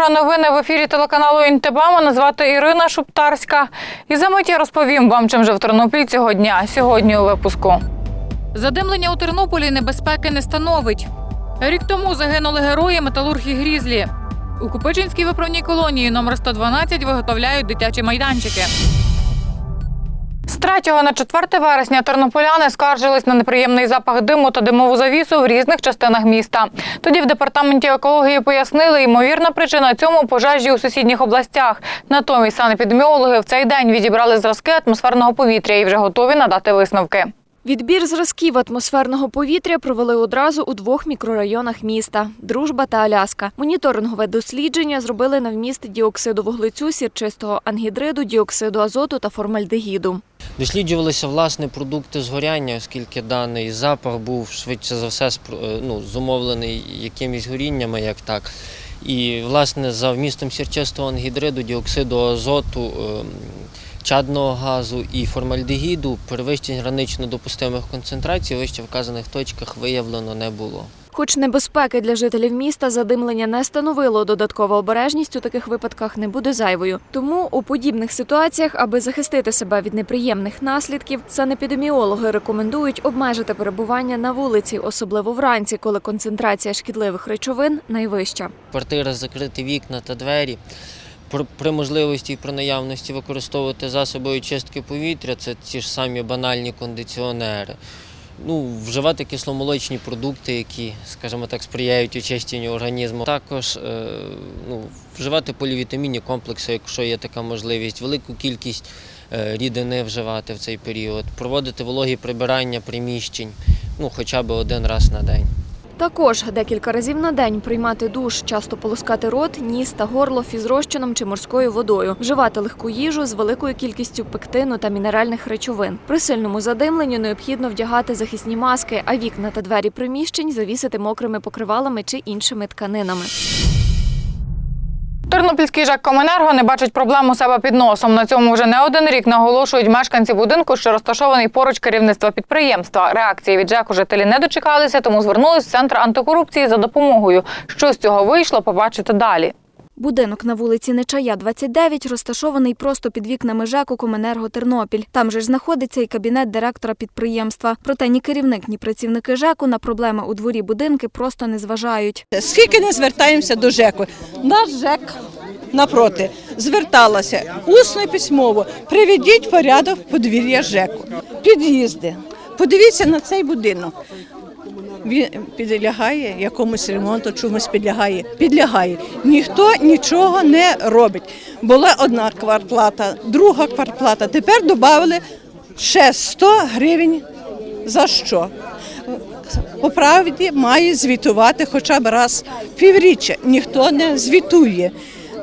вечора. Новини в ефірі телеканалу Інтеба. Мене звати Ірина Шуптарська. І за миті розповім вам, чим же в Тернопіль цього дня. Сьогодні у випуску. Задимлення у Тернополі небезпеки не становить. Рік тому загинули герої металурги Грізлі. У Купичинській виправній колонії номер 112 виготовляють дитячі майданчики. З 3 на 4 вересня тернополяни скаржились на неприємний запах диму та димову завісу в різних частинах міста. Тоді в департаменті екології пояснили, ймовірна причина цьому пожежі у сусідніх областях. Натомість санепідеміологи в цей день відібрали зразки атмосферного повітря і вже готові надати висновки. Відбір зразків атмосферного повітря провели одразу у двох мікрорайонах міста – Дружба та Аляска. Моніторингове дослідження зробили на вміст діоксиду вуглецю, сірчистого ангідриду, діоксиду азоту та формальдегіду. Досліджувалися власне продукти згоряння, оскільки даний запах був швидше за все е, ну, зумовлений якимись горіннями, як так. І власне за вмістом сірчистого ангідриду, діоксиду азоту, ем, чадного газу і формальдегіду перевищень гранично допустимих концентрацій вище вказаних точках виявлено не було. Хоч небезпеки для жителів міста задимлення не становило, додаткова обережність у таких випадках не буде зайвою. Тому у подібних ситуаціях, аби захистити себе від неприємних наслідків, санепідеміологи рекомендують обмежити перебування на вулиці, особливо вранці, коли концентрація шкідливих речовин найвища. квартира закриті вікна та двері. При- можливості і при наявності використовувати засоби очистки повітря, це ті ж самі банальні кондиціонери. Ну, вживати кисломолочні продукти, які, скажімо так, сприяють очищенню організму. Також е, ну, вживати полівітамінні комплекси, якщо є така можливість, велику кількість е, рідини вживати в цей період, проводити вологі прибирання приміщень, ну, хоча б один раз на день. Також декілька разів на день приймати душ, часто полоскати рот, ніс та горло фізрозчином чи морською водою, вживати легку їжу з великою кількістю пектину та мінеральних речовин. При сильному задимленню необхідно вдягати захисні маски, а вікна та двері приміщень завісити мокрими покривалами чи іншими тканинами. Тернопільський ЖЕК Коменерго не бачить проблем у себе під носом. На цьому вже не один рік наголошують мешканці будинку, що розташований поруч керівництва підприємства. Реакції від ЖЕКу жителі не дочекалися, тому звернулись в центр антикорупції за допомогою. Що з цього вийшло, побачите далі. Будинок на вулиці Нечая, 29, розташований просто під вікнами ЖЕКу Коменерго Тернопіль. Там же ж знаходиться і кабінет директора підприємства. Проте ні керівник, ні працівники ЖЕКу на проблеми у дворі будинки просто не зважають. Скільки не звертаємося до ЖЕКу? Наш ЖЕК напроти зверталася усно письмово. Приведіть порядок подвір'я ЖЕКу. Під'їзди. Подивіться на цей будинок. Він підлягає якомусь ремонту, чомусь підлягає. Підлягає. Ніхто нічого не робить. Була одна квартплата, друга квартплата. Тепер додали ще 100 гривень за що? По правді має звітувати хоча б раз в півріччя. Ніхто не звітує.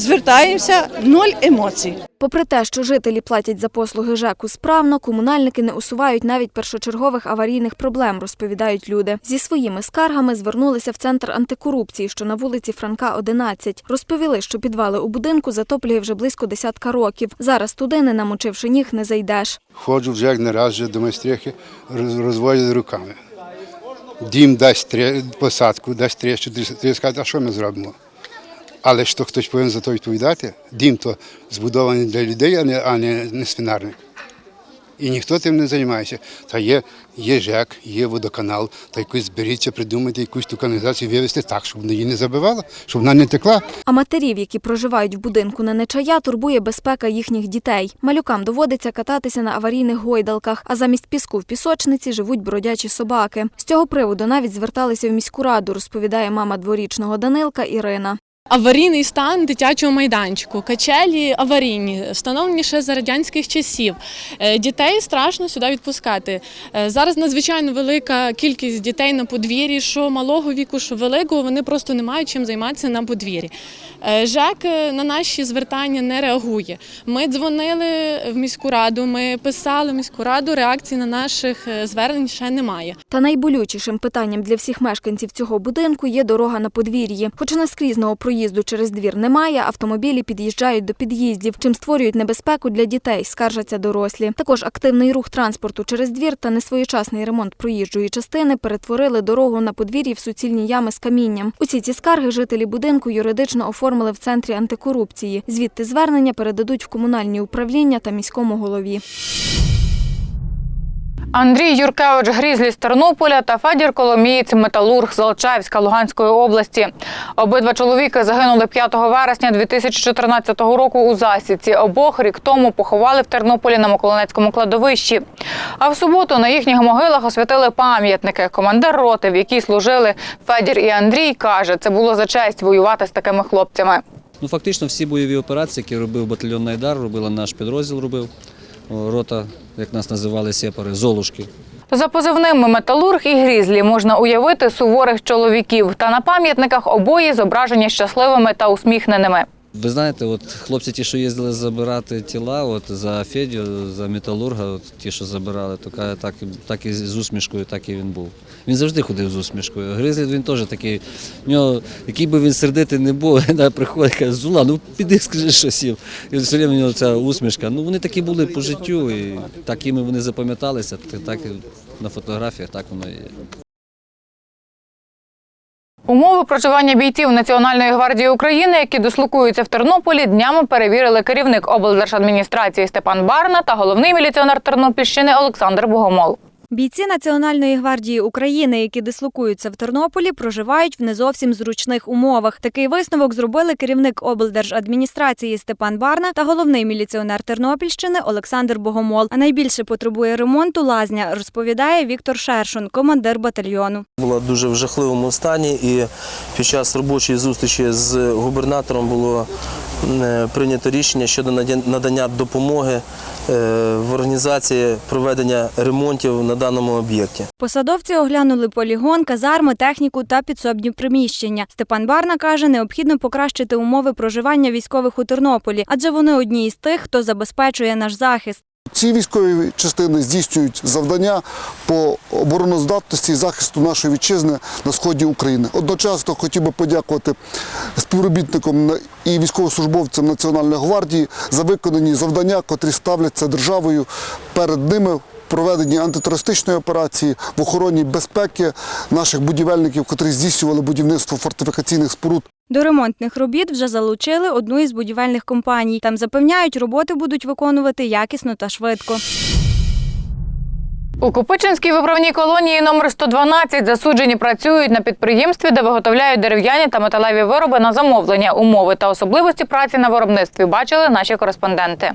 Звертаємося ноль емоцій. Попри те, що жителі платять за послуги ЖЕКу справно, комунальники не усувають навіть першочергових аварійних проблем, розповідають люди. Зі своїми скаргами звернулися в центр антикорупції, що на вулиці Франка, 11. Розповіли, що підвали у будинку затоплює вже близько десятка років. Зараз туди, не намочивши ніг, не зайдеш. Ходжу вже як не раз вже до майстрихи, роз- розводять руками. Дім дасть посадку, дасть трещу, ти скажуть, а що ми зробимо? Але то хтось повинен за то відповідати. Дім то збудований для людей, а не, а не, не свинарник. І ніхто тим не займається. Та є, є ЖЕК, є водоканал, та якось зберіться, придумайте якусь ту каналізацію вивезти так, щоб вона її не забивала, щоб вона не текла. А матерів, які проживають в будинку на Нечая, турбує безпека їхніх дітей. Малюкам доводиться кататися на аварійних гойдалках, а замість піску в пісочниці живуть бродячі собаки. З цього приводу навіть зверталися в міську раду, розповідає мама дворічного Данилка Ірина. Аварійний стан дитячого майданчику, качелі аварійні, встановлені ще за радянських часів. Е, Дітей страшно сюди відпускати. Е, Зараз надзвичайно велика кількість дітей на подвір'ї, що малого віку, що великого, вони просто не мають чим займатися на подвір'ї. Е, ЖЕК на наші звертання не реагує. Ми дзвонили в міську раду, ми писали в міську раду, реакції на наших звернень ще немає. Та найболючішим питанням для всіх мешканців цього будинку є дорога на подвір'ї. Хоч наскрізного проїзду проїзду через двір немає, автомобілі під'їжджають до під'їздів, чим створюють небезпеку для дітей, скаржаться дорослі. Також активний рух транспорту через двір та несвоєчасний ремонт проїжджої частини перетворили дорогу на подвір'ї в суцільні ями з камінням. Усі ці скарги жителі будинку юридично оформили в центрі антикорупції. Звідти звернення передадуть в комунальні управління та міському голові. Андрій Юркевич Грізлі з Тернополя та Федір Коломієць Металург з Алчевська Луганської області. Обидва чоловіки загинули 5 вересня 2014 року у засідці. Обох рік тому поховали в Тернополі на Миколинецькому кладовищі. А в суботу на їхніх могилах освятили пам'ятники. Командир роти, в якій служили Федір і Андрій, каже, це було за честь воювати з такими хлопцями. Ну, фактично всі бойові операції, які робив батальйон Найдар, робила наш підрозділ робив. Рота, як нас називали сепари, золушки. За позивними металург і грізлі можна уявити суворих чоловіків. Та на пам'ятниках обоє зображені щасливими та усміхненими. Ви знаєте, от хлопці, ті, що їздили забирати тіла, от за Федю, за металурга, от ті, що забирали, то каже, так, так і з усмішкою, так і він був. Він завжди ходив з усмішкою. Гризлі він теж такий, в нього, який би він сердитий не був, він приходить, каже, Зула, ну піди скажи щось їм. І все в нього ця усмішка. Ну вони такі були по життю, і такими вони запам'яталися, так і на фотографіях, так воно і є. Умови проживання бійців Національної гвардії України, які дислокуються в Тернополі, днями перевірили керівник облдержадміністрації Степан Барна та головний міліціонер Тернопільщини Олександр Богомол. Бійці Національної гвардії України, які дислокуються в Тернополі, проживають в не зовсім зручних умовах. Такий висновок зробили керівник облдержадміністрації Степан Барна та головний міліціонер Тернопільщини Олександр Богомол. А найбільше потребує ремонту лазня, розповідає Віктор Шершун, командир батальйону. була дуже в жахливому стані, і під час робочої зустрічі з губернатором було е, прийнято рішення щодо надання допомоги в організації проведення ремонтів на даному об'єкті. Посадовці оглянули полігон, казарми, техніку та підсобні приміщення. Степан Барна каже, необхідно покращити умови проживання військових у Тернополі, адже вони одні із тих, хто забезпечує наш захист. Ці військові частини здійснюють завдання по обороноздатності і захисту нашої вітчизни на сході України. Одночасно хотів би подякувати співробітникам і військовослужбовцям Національної гвардії за виконані завдання, котрі ставляться державою перед ними. в Проведенні антитерористичної операції в охороні безпеки наших будівельників, котрі здійснювали будівництво фортифікаційних споруд До ремонтних робіт вже залучили одну із будівельних компаній. Там запевняють, роботи будуть виконувати якісно та швидко. У Копичинській виправній колонії номер 112 засуджені працюють на підприємстві, де виготовляють дерев'яні та металеві вироби на замовлення. Умови та особливості праці на виробництві бачили наші кореспонденти.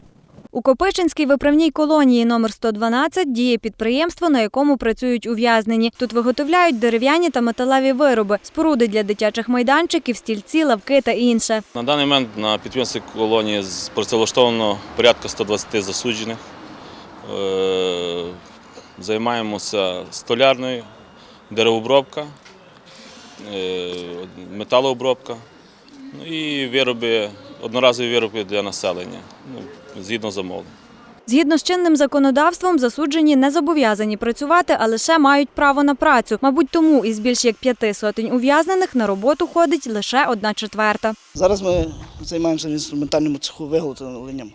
У Копичинській виправній колонії номер 112 діє підприємство, на якому працюють ув'язнені. Тут виготовляють дерев'яні та металеві вироби, споруди для дитячих майданчиків, стільці, лавки та інше. На даний момент на підприємстві колонії працевлаштовано порядка 120 засуджених. Е, Займаємося столярною, деревообробка, е, металообробка ну і вироби, одноразові вироби для населення, ну, згідно замовлень. Згідно з чинним законодавством, засуджені не зобов'язані працювати, а лише мають право на працю. Мабуть, тому із більш як п'яти сотень ув'язнених на роботу ходить лише одна четверта. Зараз ми займаємося в інструментальному цеху виготовленням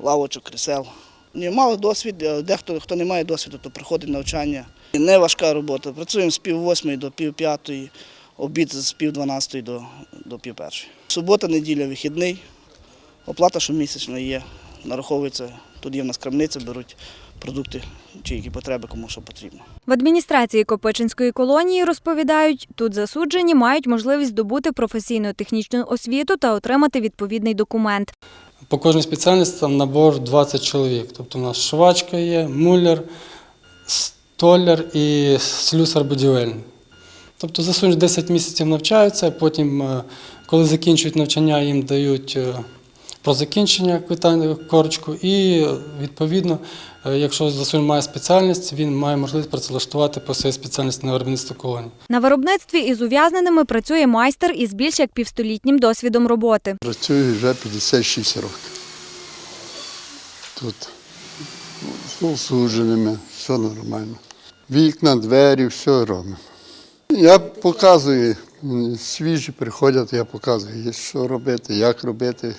лавочок, крісел. Ні, мали досвід, дехто, хто не має досвіду, то приходить навчання. Не важка робота. Працюємо з пів восьмої до пів п'ятої, обід з пів дванадцятої до, до пів першої. Субота, неділя, вихідний. Оплата щомісячно є, нараховується. Тут є в нас крамниця, беруть продукти чи які потреби, кому що потрібно. В адміністрації Копичинської колонії розповідають, тут засуджені мають можливість здобути професійну технічну освіту та отримати відповідний документ. По кожній спеціальності там набор 20 чоловік. Тобто у нас швачка є, муляр, столяр і слюсар будівельний. Тобто засуджені 10 місяців навчаються, потім, е, коли закінчують навчання, їм дають е, про закінчення квитань- корочку, і відповідно, е, якщо засуджений має спеціальність, він має можливість працевлаштувати по своїй спеціальності на виробництво колонії. На виробництві із ув'язненими працює майстер із більш як півстолітнім досвідом роботи. Працюю вже 56 років. Тут з осудженими, все нормально. Вікна, двері, все робимо. Я показую, свіжі приходять, я показую, що робити, як робити.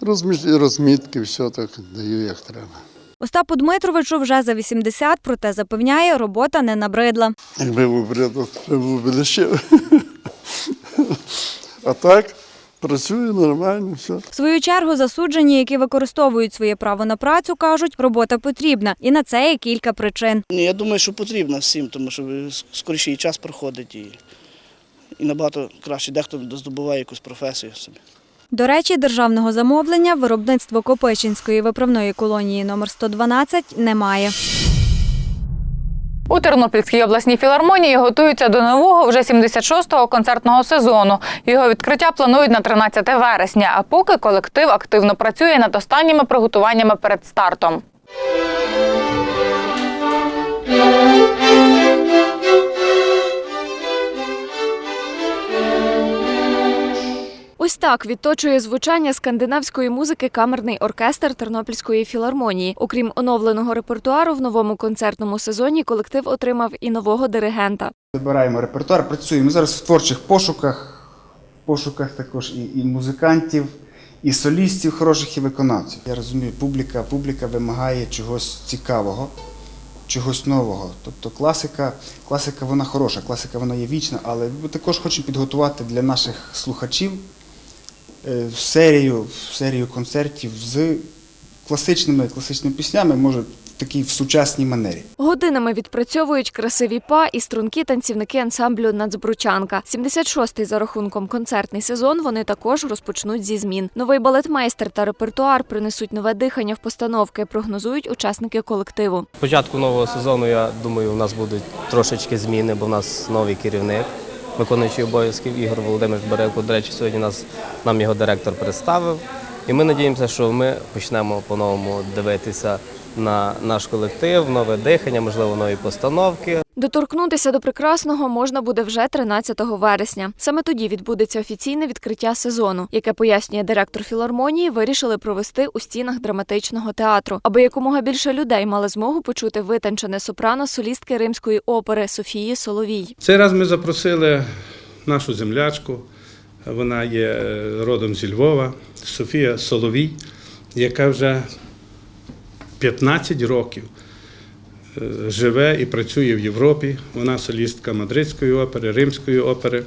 Розмітки, все так даю, як треба. Остапу Дмитровичу вже за 80, проте запевняє, робота не набридла. Якби був бред, то був би лишив. А так, працює нормально, все. В свою чергу засуджені, які використовують своє право на працю, кажуть, робота потрібна, і на це є кілька причин. Я думаю, що потрібно всім, тому що скоріше і час проходить і, і набагато краще. Дехто здобуває якусь професію собі. До речі, державного замовлення виробництво Копичинської виправної колонії номер 112 немає. У Тернопільській обласній філармонії готуються до нового вже 76-го концертного сезону. Його відкриття планують на 13 вересня. А поки колектив активно працює над останніми приготуваннями перед стартом. Ось так відточує звучання скандинавської музики камерний оркестр Тернопільської філармонії. Окрім оновленого репертуару, в новому концертному сезоні колектив отримав і нового диригента. Вибираємо репертуар, працюємо зараз в творчих пошуках, пошуках також і, і музикантів, і солістів хороших, і виконавців. Я розумію, публіка, публіка вимагає чогось цікавого, чогось нового. Тобто класика, класика вона хороша, класика вона є вічна, але ми також хочемо підготувати для наших слухачів серію, серію концертів з класичними, класичними піснями, може, в такій в сучасній манері. Годинами відпрацьовують красиві па і струнки танцівники ансамблю Нацбручанка. 76-й за рахунком концертний сезон вони також розпочнуть зі змін. Новий балетмейстер та репертуар принесуть нове дихання в постановки, прогнозують учасники колективу. Початку нового сезону, я думаю, у нас будуть трошечки зміни, бо в нас новий керівник, виконуючий обов'язків Ігор Володимирович Береку. До речі, сьогодні нас, нам його директор представив. І ми надіємося, що ми почнемо по-новому дивитися на наш колектив, нове дихання, можливо, нові постановки. Доторкнутися до прекрасного можна буде вже 13 вересня. Саме тоді відбудеться офіційне відкриття сезону, яке пояснює директор філармонії, вирішили провести у стінах драматичного театру, аби якомога більше людей мали змогу почути витончене сопрано солістки римської опери Софії Соловій. Цей раз ми запросили нашу землячку. Вона є е, родом зі Львова, Софія Соловій, яка вже 15 років живе і працює в Європі. Вона солістка мадридської опери, римської опери.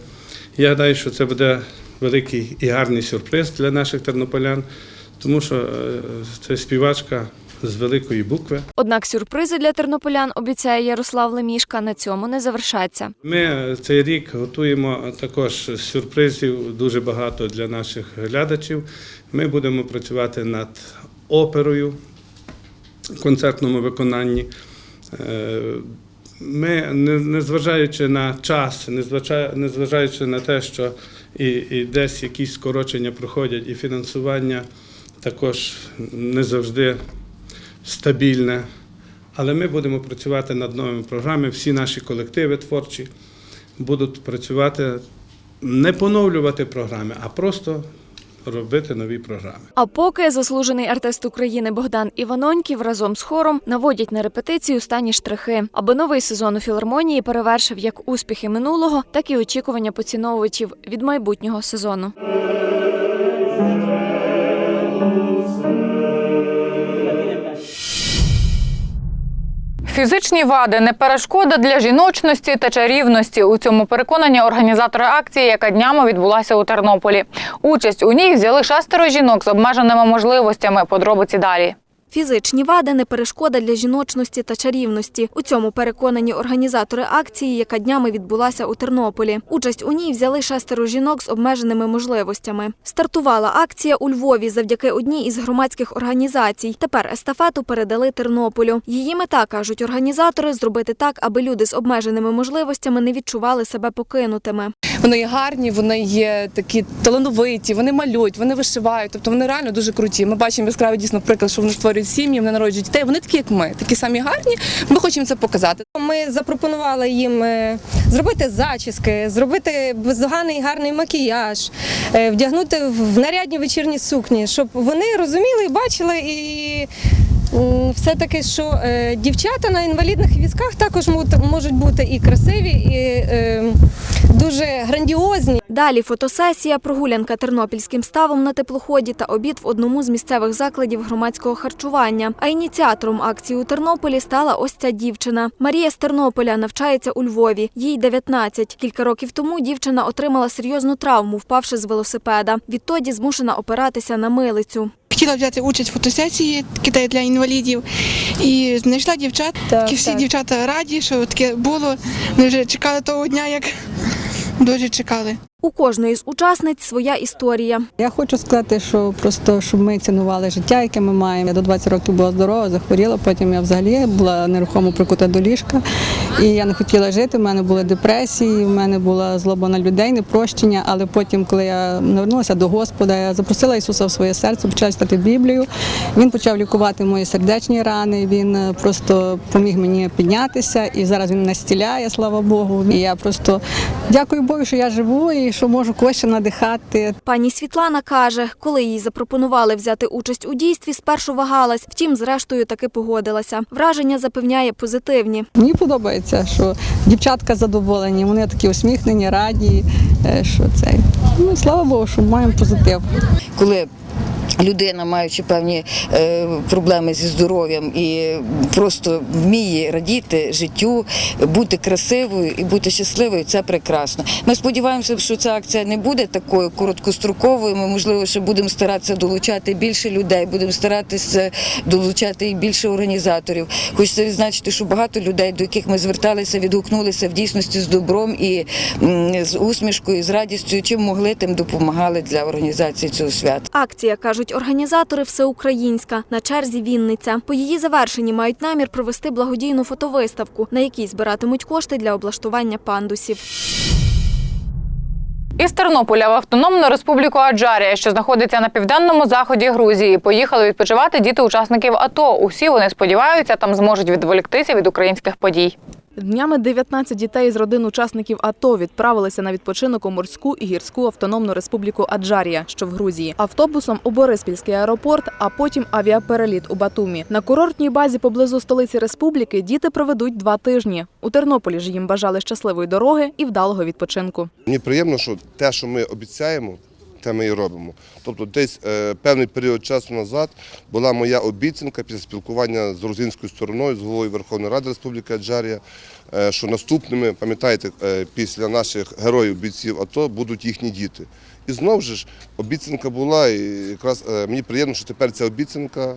Я гадаю, що це буде великий і гарний сюрприз для наших тернополян, тому що е, це співачка з великої букви. Однак сюрпризи для тернополян обіцяє Ярослав Лемішка на цьому не завершаться. Ми цей рік готуємо також сюрпризів дуже багато для наших глядачів. Ми будемо працювати над оперою в концертному виконанні. Е, Ми, незважаючи на час, незважаючи на те, що і, і десь якісь скорочення проходять, і фінансування також не завжди стабільне. Але ми будемо працювати над новими програмами. Всі наші колективи творчі будуть працювати, не поновлювати програми, а просто робити нові програми. А поки заслужений артист України Богдан Іваноньків разом з хором наводять на репетицію останні штрихи, аби новий сезон у філармонії перевершив як успіхи минулого, так і очікування поціновувачів від майбутнього сезону. Фізичні вади не перешкода для жіночності та чарівності. У цьому переконані організатори акції, яка днями відбулася у Тернополі. Участь у ній взяли шестеро жінок з обмеженими можливостями. Подробиці далі. Фізичні вади не перешкода для жіночності та чарівності. У цьому переконані організатори акції, яка днями відбулася у Тернополі. Участь у ній взяли шестеро жінок з обмеженими можливостями. Стартувала акція у Львові завдяки одній із громадських організацій. Тепер естафету передали Тернополю. Її мета кажуть організатори зробити так, аби люди з обмеженими можливостями не відчували себе покинутими. Вони є гарні, вони є такі талановиті, вони малюють, вони вишивають. Тобто вони реально дуже круті. Ми бачимо яскравий дійсно приклад, що вони створюють сім'ї, вони народжують дітей. Вони такі, як ми, такі самі гарні. Ми хочемо це показати. Ми запропонували їм е, зробити зачіски, зробити бездоганний гарний макіяж, е, вдягнути в нарядні вечірні сукні, щоб вони розуміли, бачили і все-таки, що е, дівчата на інвалідних візках також можуть бути і красиві, і е, дуже грандіозні. Далі фотосесія, прогулянка тернопільським ставом на теплоході та обід в одному з місцевих закладів громадського харчування. А ініціатором акції у Тернополі стала ось ця дівчина. Марія з Тернополя навчається у Львові. Їй 19. Кілька років тому дівчина отримала серйозну травму, впавши з велосипеда. Відтоді змушена опиратися на милицю. Хотіла взяти участь в фотосесії Китай для інвалідів і знайшла дівчат. Всі так. дівчата раді, що таке було. Ми вже чекали того дня, як дуже чекали. У кожної з учасниць своя історія. Я хочу сказати, що просто щоб ми цінували життя, яке ми маємо. Я до 20 років була здорова, захворіла. Потім я взагалі була нерухомо прикута до ліжка, і я не хотіла жити. У мене були депресії, у мене була злоба на людей, непрощення. Але потім, коли я навернулася до Господа, я запросила Ісуса в своє серце, почала читати Біблію. Він почав лікувати мої сердечні рани. Він е, просто поміг мені піднятися, і зараз він мене слава Богу. І я просто дякую Богу, що я живу і що можу когось ще надихати. Пані Світлана каже, коли їй запропонували взяти участь у дійстві, спершу вагалась, втім, зрештою таки погодилася. Враження запевняє позитивні. Мені подобається, що дівчатка задоволені, вони такі усміхнені, раді, е, що це. Ну, слава Богу, що маємо позитив. коли людина, маючи певні е, проблеми зі здоров'ям і просто вміє радіти життю, бути красивою і бути щасливою, це прекрасно. Ми сподіваємося, що ця акція не буде такою короткостроковою. Ми, можливо, ще будемо старатися долучати більше людей, будемо старатися долучати і більше організаторів. Хочеться відзначити, що багато людей, до яких ми зверталися, відгукнулися в дійсності з добром і з усмішкою, з радістю, чим могли, тим допомагали для організації цього свята. Акція, кажуть організатори, всеукраїнська. На черзі Вінниця. По її завершенні мають намір провести благодійну фотовиставку, на якій збиратимуть кошти для облаштування пандусів. Із Тернополя в Автономну Республіку Аджарія, що знаходиться на південному заході Грузії, поїхали відпочивати діти учасників АТО. Усі вони сподіваються, там зможуть відволіктися від українських подій. Днями 19 дітей з родин учасників АТО відправилися на відпочинок у морську і гірську автономну республіку Аджарія, що в Грузії, автобусом у Бориспільський аеропорт, а потім авіапереліт у Батумі. На курортній базі поблизу столиці республіки діти проведуть два тижні. У Тернополі ж їм бажали щасливої дороги і вдалого відпочинку. Мені приємно, що те, що ми обіцяємо, те ми і робимо. Тобто, десь е, певний період часу назад була моя обіцянка після спілкування з грузинською стороною, з головою Верховної Ради Республіки Аджарія, е, що наступними, пам'ятаєте, е, після наших героїв бійців АТО будуть їхні діти. І знову ж обіцянка була, і якраз е, мені приємно, що тепер ця обіцянка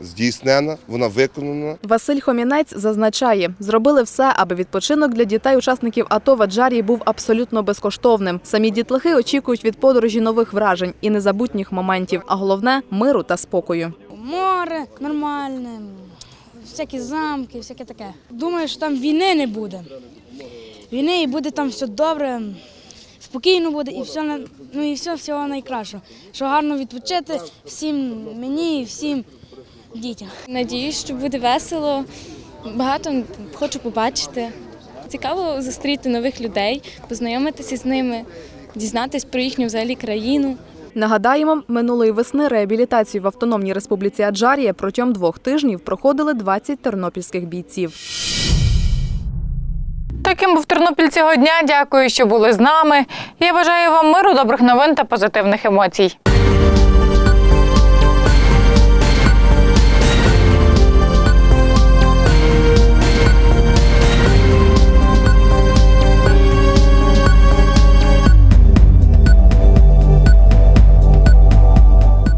здійснена, вона виконана. Василь Хомінець зазначає, зробили все, аби відпочинок для дітей-учасників АТО в Аджарії був абсолютно безкоштовним. Самі дітлахи очікують від подорожі нових вражень і незабутніх моментів, а головне миру та спокою. Море нормальне, всякі замки, всяке таке. Думаю, що там війни не буде. Війни і буде там все добре, спокійно буде і все ну і все всього найкраще. Що гарно відпочити всім мені і всім дітям. Надіюсь, що буде весело. Багато хочу побачити. Цікаво зустріти нових людей, познайомитися з ними, дізнатись про їхню взагалі країну. Нагадаємо, минулої весни реабілітацію в Автономній Республіці Аджарія протягом двох тижнів проходили 20 тернопільських бійців. Таким був Тернопіль цього дня. Дякую, що були з нами. Я бажаю вам миру, добрих новин та позитивних емоцій.